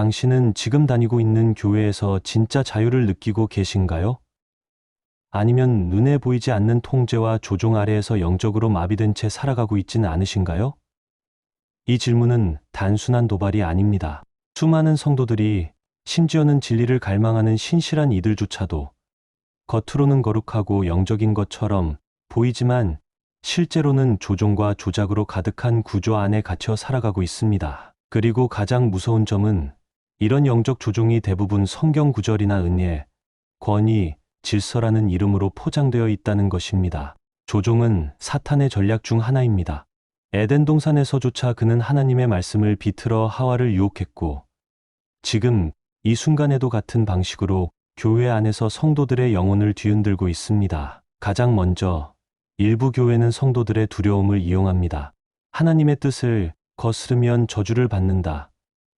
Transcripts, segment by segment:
당신은 지금 다니고 있는 교회에서 진짜 자유를 느끼고 계신가요? 아니면 눈에 보이지 않는 통제와 조종 아래에서 영적으로 마비된 채 살아가고 있지는 않으신가요? 이 질문은 단순한 도발이 아닙니다. 수많은 성도들이 심지어는 진리를 갈망하는 신실한 이들조차도 겉으로는 거룩하고 영적인 것처럼 보이지만 실제로는 조종과 조작으로 가득한 구조 안에 갇혀 살아가고 있습니다. 그리고 가장 무서운 점은 이런 영적 조종이 대부분 성경 구절이나 은혜, 권위, 질서라는 이름으로 포장되어 있다는 것입니다. 조종은 사탄의 전략 중 하나입니다. 에덴 동산에서조차 그는 하나님의 말씀을 비틀어 하와를 유혹했고, 지금 이 순간에도 같은 방식으로 교회 안에서 성도들의 영혼을 뒤흔들고 있습니다. 가장 먼저 일부 교회는 성도들의 두려움을 이용합니다. 하나님의 뜻을 거스르면 저주를 받는다.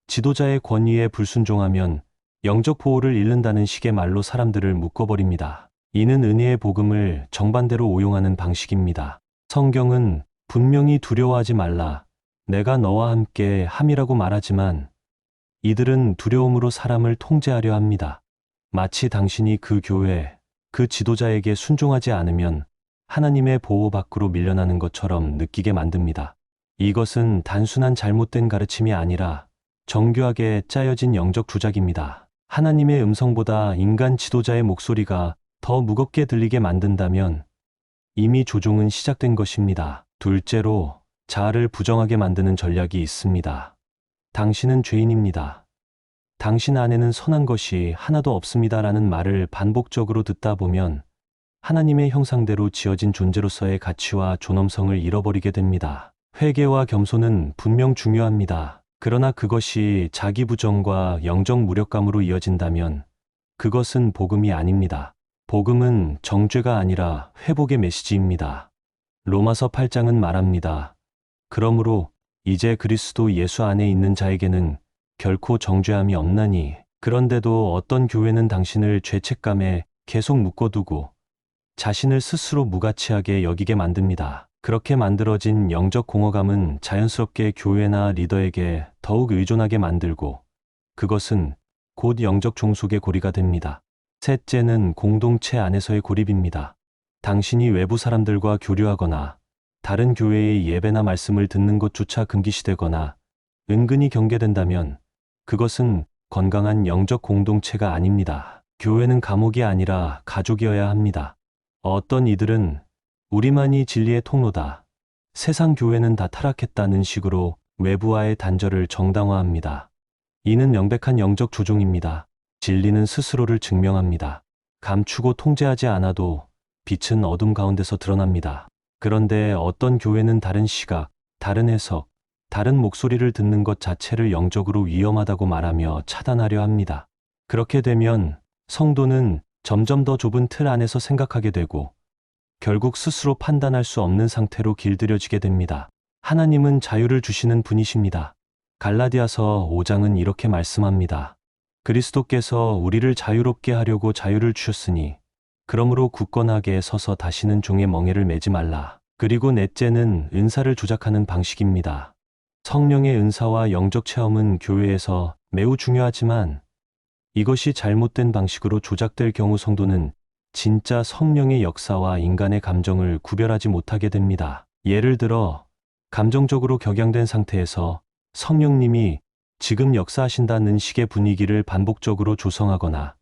지도자의 권위에 불순종하면 영적 보호를 잃는다는 식의 말로 사람들을 묶어버립니다. 이는 은혜의 복음을 정반대로 오용하는 방식입니다. 성경은 분명히 두려워하지 말라. 내가 너와 함께 함이라고 말하지만 이들은 두려움으로 사람을 통제하려 합니다. 마치 당신이 그 교회, 그 지도자에게 순종하지 않으면 하나님의 보호 밖으로 밀려나는 것처럼 느끼게 만듭니다. 이것은 단순한 잘못된 가르침이 아니라 정교하게 짜여진 영적 조작입니다. 하나님의 음성보다 인간 지도자의 목소리가 더 무겁게 들리게 만든다면 이미 조종은 시작된 것입니다. 둘째로 자아를 부정하게 만드는 전략이 있습니다. 당신은 죄인입니다. 당신 안에는 선한 것이 하나도 없습니다라는 말을 반복적으로 듣다 보면 하나님의 형상대로 지어진 존재로서의 가치와 존엄성을 잃어버리게 됩니다. 회개와 겸손은 분명 중요합니다. 그러나 그것이 자기 부정과 영적 무력감으로 이어진다면 그것은 복음이 아닙니다. 복음은 정죄가 아니라 회복의 메시지입니다. 로마서 8장은 말합니다. 그러므로 이제 그리스도 예수 안에 있는 자에게는 결코 정죄함이 없나니 그런데도 어떤 교회는 당신을 죄책감에 계속 묶어두고 자신을 스스로 무가치하게 여기게 만듭니다. 그렇게 만들어진 영적 공허감은 자연스럽게 교회나 리더에게 더욱 의존하게 만들고 그것은 곧 영적 종속의 고리가 됩니다. 셋째는 공동체 안에서의 고립입니다. 당신이 외부 사람들과 교류하거나 다른 교회의 예배나 말씀을 듣는 것조차 금기시되거나 은근히 경계된다면 그것은 건강한 영적 공동체가 아닙니다. 교회는 감옥이 아니라 가족이어야 합니다. 어떤 이들은 우리만이 진리의 통로다. 세상 교회는 다 타락했다는 식으로 외부와의 단절을 정당화합니다. 이는 명백한 영적 조종입니다. 진리는 스스로를 증명합니다. 감추고 통제하지 않아도 빛은 어둠 가운데서 드러납니다. 그런데 어떤 교회는 다른 시각, 다른 해석, 다른 목소리를 듣는 것 자체를 영적으로 위험하다고 말하며 차단하려 합니다. 그렇게 되면 성도는 점점 더 좁은 틀 안에서 생각하게 되고 결국 스스로 판단할 수 없는 상태로 길들여지게 됩니다. 하나님은 자유를 주시는 분이십니다. 갈라디아서 5장은 이렇게 말씀합니다. 그리스도께서 우리를 자유롭게 하려고 자유를 주셨으니 그러므로 굳건하게 서서 다시는 종의 멍에를 매지 말라. 그리고 넷째는 은사를 조작하는 방식입니다. 성령의 은사와 영적 체험은 교회에서 매우 중요하지만 이것이 잘못된 방식으로 조작될 경우 성도는 진짜 성령의 역사와 인간의 감정을 구별하지 못하게 됩니다. 예를 들어, 감정적으로 격양된 상태에서 성령님이 지금 역사하신다는 식의 분위기를 반복적으로 조성하거나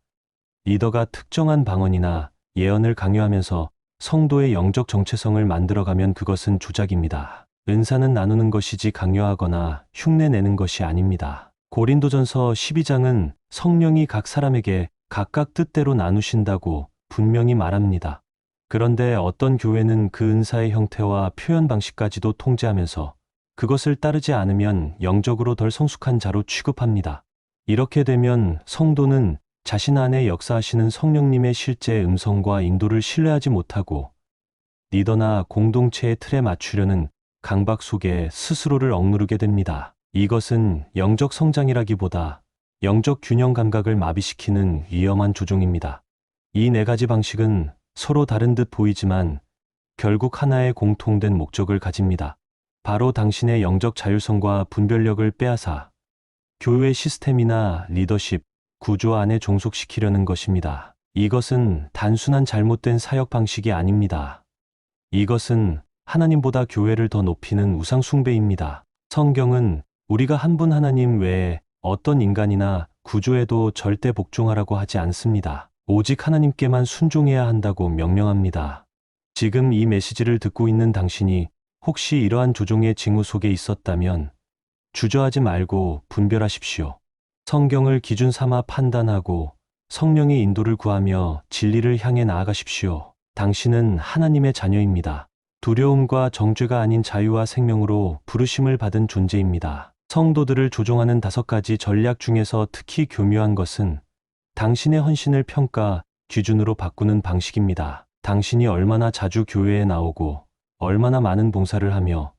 리더가 특정한 방언이나 예언을 강요하면서 성도의 영적 정체성을 만들어가면 그것은 조작입니다. 은사는 나누는 것이지 강요하거나 흉내내는 것이 아닙니다. 고린도전서 12장은 성령이 각 사람에게 각각 뜻대로 나누신다고 분명히 말합니다. 그런데 어떤 교회는 그 은사의 형태와 표현 방식까지도 통제하면서 그것을 따르지 않으면 영적으로 덜 성숙한 자로 취급합니다. 이렇게 되면 성도는 자신 안에 역사하시는 성령님의 실제 음성과 인도를 신뢰하지 못하고 리더나 공동체의 틀에 맞추려는 강박 속에 스스로를 억누르게 됩니다. 이것은 영적 성장이라기보다 영적 균형 감각을 마비시키는 위험한 조종입니다. 이 네 가지 방식은 서로 다른 듯 보이지만 결국 하나의 공통된 목적을 가집니다. 바로 당신의 영적 자율성과 분별력을 빼앗아 교회 시스템이나 리더십, 구조 안에 종속시키려는 것입니다. 이것은 단순한 잘못된 사역 방식이 아닙니다. 이것은 하나님보다 교회를 더 높이는 우상숭배입니다. 성경은 우리가 한 분 하나님 외에 어떤 인간이나 구조에도 절대 복종하라고 하지 않습니다. 오직 하나님께만 순종해야 한다고 명령합니다. 지금 이 메시지를 듣고 있는 당신이 혹시 이러한 조종의 징후 속에 있었다면 주저하지 말고 분별하십시오. 성경을 기준 삼아 판단하고 성령의 인도를 구하며 진리를 향해 나아가십시오. 당신은 하나님의 자녀입니다. 두려움과 정죄가 아닌 자유와 생명으로 부르심을 받은 존재입니다. 성도들을 조종하는 다섯 가지 전략 중에서 특히 교묘한 것은 당신의 헌신을 평가 기준으로 바꾸는 방식입니다. 당신이 얼마나 자주 교회에 나오고 얼마나 많은 봉사를 하며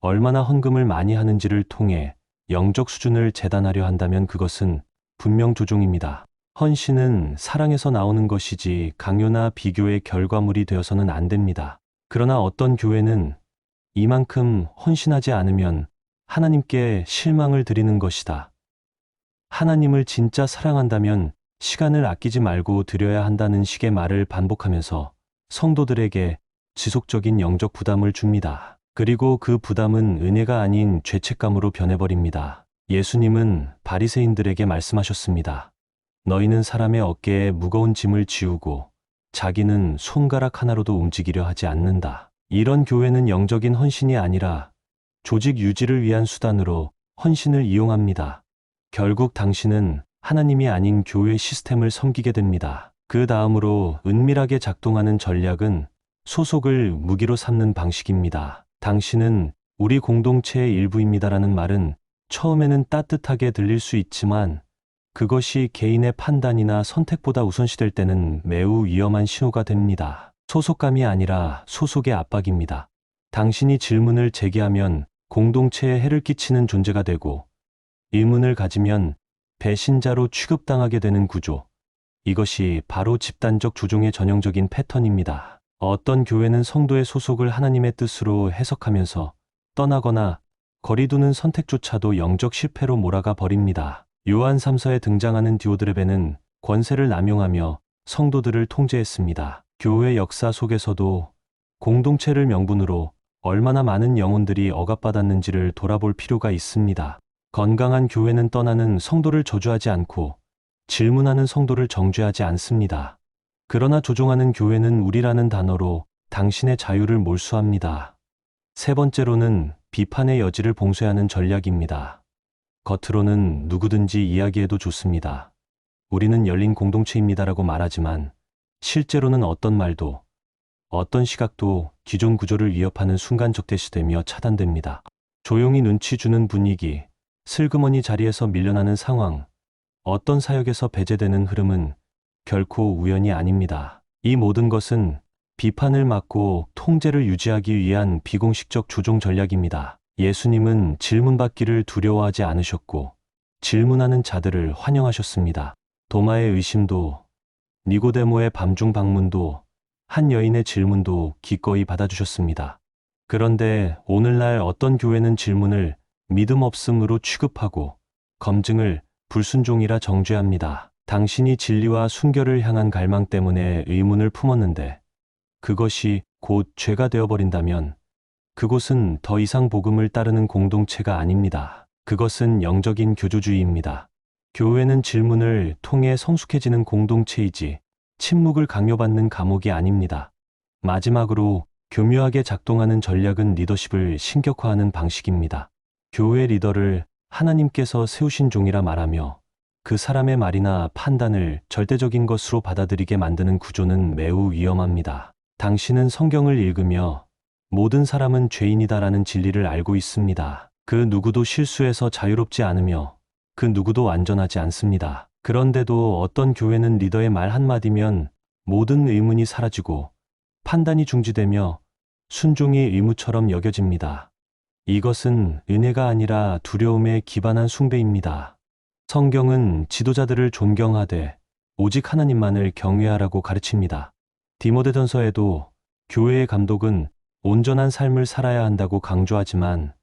얼마나 헌금을 많이 하는지를 통해 영적 수준을 재단하려 한다면 그것은 분명 조종입니다. 헌신은 사랑에서 나오는 것이지 강요나 비교의 결과물이 되어서는 안 됩니다. 그러나 어떤 교회는 이만큼 헌신하지 않으면 하나님께 실망을 드리는 것이다. 하나님을 진짜 사랑한다면 시간을 아끼지 말고 드려야 한다는 식의 말을 반복하면서 성도들에게 지속적인 영적 부담을 줍니다. 그리고 그 부담은 은혜가 아닌 죄책감으로 변해버립니다. 예수님은 바리새인들에게 말씀하셨습니다. 너희는 사람의 어깨에 무거운 짐을 지우고 자기는 손가락 하나로도 움직이려 하지 않는다. 이런 교회는 영적인 헌신이 아니라 조직 유지를 위한 수단으로 헌신을 이용합니다. 결국 당신은 하나님이 아닌 교회 시스템을 섬기게 됩니다. 그 다음으로 은밀하게 작동하는 전략은 소속을 무기로 삼는 방식입니다. 당신은 우리 공동체의 일부입니다라는 말은 처음에는 따뜻하게 들릴 수 있지만 그것이 개인의 판단이나 선택보다 우선시될 때는 매우 위험한 신호가 됩니다. 소속감이 아니라 소속의 압박입니다. 당신이 질문을 제기하면 공동체에 해를 끼치는 존재가 되고 의문을 가지면 배신자로 취급당하게 되는 구조. 이것이 바로 집단적 조종의 전형적인 패턴입니다. 어떤 교회는 성도의 소속을 하나님의 뜻으로 해석하면서 떠나거나 거리두는 선택조차도 영적 실패로 몰아가 버립니다. 요한 3서에 등장하는 디오드레베는 권세를 남용하며 성도들을 통제했습니다. 교회 역사 속에서도 공동체를 명분으로 얼마나 많은 영혼들이 억압받았는지를 돌아볼 필요가 있습니다. 건강한 교회는 떠나는 성도를 저주하지 않고 질문하는 성도를 정죄하지 않습니다. 그러나 조종하는 교회는 우리라는 단어로 당신의 자유를 몰수합니다. 세 번째로는 비판의 여지를 봉쇄하는 전략입니다. 겉으로는 누구든지 이야기해도 좋습니다. 우리는 열린 공동체입니다라고 말하지만 실제로는 어떤 말도 어떤 시각도 기존 구조를 위협하는 순간 적대시되며 차단됩니다. 조용히 눈치 주는 분위기, 슬그머니 자리에서 밀려나는 상황, 어떤 사역에서 배제되는 흐름은 결코 우연이 아닙니다. 이 모든 것은 비판을 막고 통제를 유지하기 위한 비공식적 조종 전략입니다. 예수님은 질문받기를 두려워하지 않으셨고 질문하는 자들을 환영하셨습니다. 도마의 의심도 니고데모의 밤중 방문도 한 여인의 질문도 기꺼이 받아주셨습니다. 그런데 오늘날 어떤 교회는 질문을 믿음 없음으로 취급하고 검증을 불순종이라 정죄합니다. 당신이 진리와 순결을 향한 갈망 때문에 의문을 품었는데 그것이 곧 죄가 되어버린다면 그곳은 더 이상 복음을 따르는 공동체가 아닙니다. 그것은 영적인 교조주의입니다. 교회는 질문을 통해 성숙해지는 공동체이지 침묵을 강요받는 감옥이 아닙니다. 마지막으로 교묘하게 작동하는 전략은 리더십을 신격화하는 방식입니다. 교회 리더를 하나님께서 세우신 종이라 말하며 그 사람의 말이나 판단을 절대적인 것으로 받아들이게 만드는 구조는 매우 위험합니다. 당신은 성경을 읽으며 모든 사람은 죄인이다라는 진리를 알고 있습니다. 그 누구도 실수해서 자유롭지 않으며 그 누구도 완전하지 않습니다. 그런데도 어떤 교회는 리더의 말 한마디면 모든 의문이 사라지고 판단이 중지되며 순종이 의무처럼 여겨집니다. 이것은 은혜가 아니라 두려움에 기반한 숭배입니다. 성경은 지도자들을 존경하되 오직 하나님만을 경외하라고 가르칩니다. 디모데전서에도 교회의 감독은 온전한 삶을 살아야 한다고 강조하지만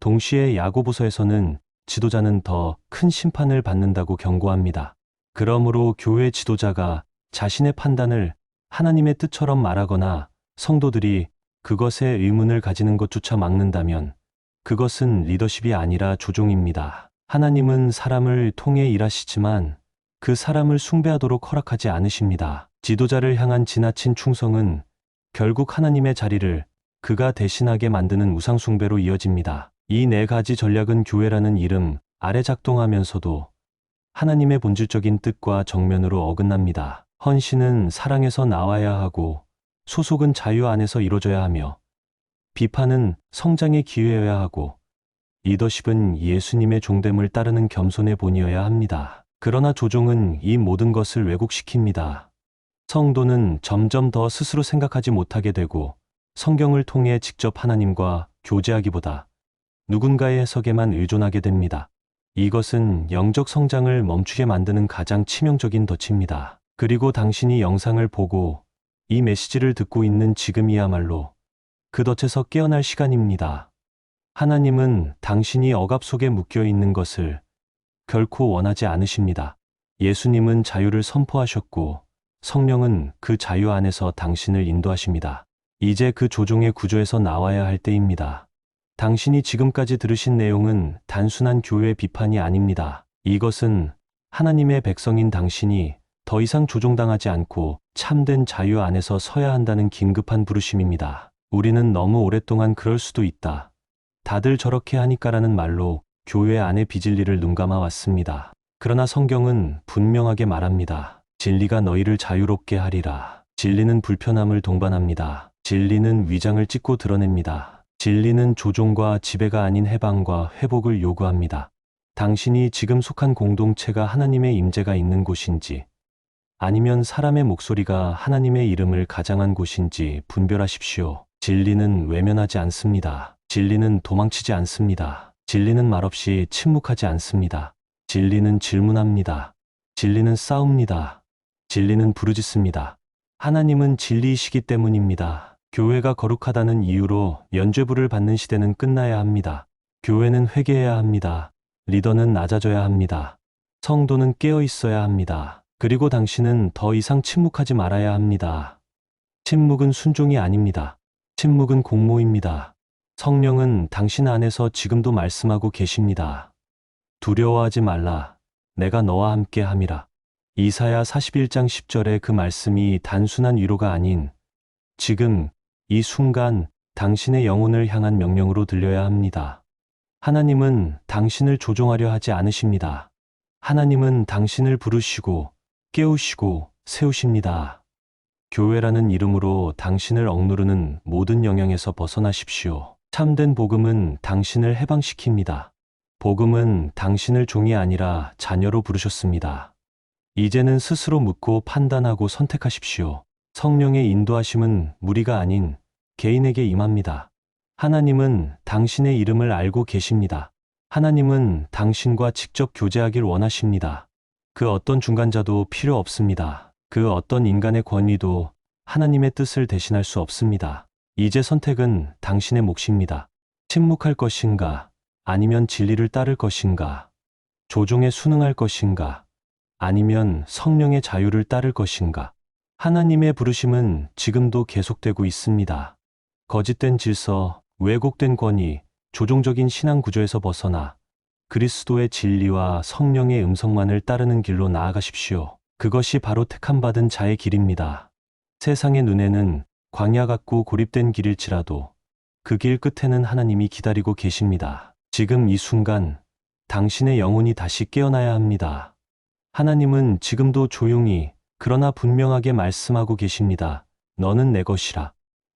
동시에 야고보서에서는 지도자는 더 큰 심판을 받는다고 경고합니다. 그러므로 교회 지도자가 자신의 판단을 하나님의 뜻처럼 말하거나 성도들이 그것에 의문을 가지는 것조차 막는다면 그것은 리더십이 아니라 조종입니다. 하나님은 사람을 통해 일하시지만 그 사람을 숭배하도록 허락하지 않으십니다. 지도자를 향한 지나친 충성은 결국 하나님의 자리를 그가 대신하게 만드는 우상숭배로 이어집니다. 이 네 가지 전략은 교회라는 이름 아래 작동하면서도 하나님의 본질적인 뜻과 정면으로 어긋납니다. 헌신은 사랑에서 나와야 하고 소속은 자유 안에서 이루어져야 하며 비판은 성장의 기회여야 하고 리더십은 예수님의 종됨을 따르는 겸손의 본이어야 합니다. 그러나 조종은 이 모든 것을 왜곡시킵니다. 성도는 점점 더 스스로 생각하지 못하게 되고 성경을 통해 직접 하나님과 교제하기보다 누군가의 해석에만 의존하게 됩니다. 이것은 영적 성장을 멈추게 만드는 가장 치명적인 덫입니다. 그리고 당신이 영상을 보고 이 메시지를 듣고 있는 지금이야말로 그 덫에서 깨어날 시간입니다. 하나님은 당신이 억압 속에 묶여 있는 것을 결코 원하지 않으십니다. 예수님은 자유를 선포하셨고 성령은 그 자유 안에서 당신을 인도하십니다. 이제 그 조종의 구조에서 나와야 할 때입니다. 당신이 지금까지 들으신 내용은 단순한 교회 비판이 아닙니다. 이것은 하나님의 백성인 당신이 더 이상 조종당하지 않고 참된 자유 안에서 서야 한다는 긴급한 부르심입니다. 우리는 너무 오랫동안 그럴 수도 있다. 다들 저렇게 하니까라는 말로 교회 안에 비진리를 눈감아 왔습니다. 그러나 성경은 분명하게 말합니다. 진리가 너희를 자유롭게 하리라. 진리는 불편함을 동반합니다. 진리는 위장을 찢고 드러냅니다. 진리는 조종과 지배가 아닌 해방과 회복을 요구합니다. 당신이 지금 속한 공동체가 하나님의 임재가 있는 곳인지 아니면 사람의 목소리가 하나님의 이름을 가장한 곳인지 분별하십시오. 진리는 외면하지 않습니다. 진리는 도망치지 않습니다. 진리는 말없이 침묵하지 않습니다. 진리는 질문합니다. 진리는 싸웁니다. 진리는 부르짖습니다. 하나님은 진리이시기 때문입니다. 교회가 거룩하다는 이유로 연죄부를 받는 시대는 끝나야 합니다. 교회는 회개해야 합니다. 리더는 낮아져야 합니다. 성도는 깨어 있어야 합니다. 그리고 당신은 더 이상 침묵하지 말아야 합니다. 침묵은 순종이 아닙니다. 침묵은 공모입니다. 성령은 당신 안에서 지금도 말씀하고 계십니다. 두려워하지 말라. 내가 너와 함께 함이라. 이사야 41장 10절의 그 말씀이 단순한 위로가 아닌 지금 이 순간 당신의 영혼을 향한 명령으로 들려야 합니다. 하나님은 당신을 조종하려 하지 않으십니다. 하나님은 당신을 부르시고 깨우시고 세우십니다. 교회라는 이름으로 당신을 억누르는 모든 영향에서 벗어나십시오. 참된 복음은 당신을 해방시킵니다. 복음은 당신을 종이 아니라 자녀로 부르셨습니다. 이제는 스스로 묻고 판단하고 선택하십시오. 성령의 인도하심은 무리가 아닌 개인에게 임합니다. 하나님은 당신의 이름을 알고 계십니다. 하나님은 당신과 직접 교제하길 원하십니다. 그 어떤 중간자도 필요 없습니다. 그 어떤 인간의 권위도 하나님의 뜻을 대신할 수 없습니다. 이제 선택은 당신의 몫입니다. 침묵할 것인가, 아니면 진리를 따를 것인가, 조종에 순응할 것인가, 아니면 성령의 자유를 따를 것인가. 하나님의 부르심은 지금도 계속되고 있습니다. 거짓된 질서, 왜곡된 권위, 조종적인 신앙 구조에서 벗어나 그리스도의 진리와 성령의 음성만을 따르는 길로 나아가십시오. 그것이 바로 택함받은 자의 길입니다. 세상의 눈에는 광야 같고 고립된 길일지라도 그 길 끝에는 하나님이 기다리고 계십니다. 지금 이 순간 당신의 영혼이 다시 깨어나야 합니다. 하나님은 지금도 조용히 그러나 분명하게 말씀하고 계십니다. 너는 내 것이라.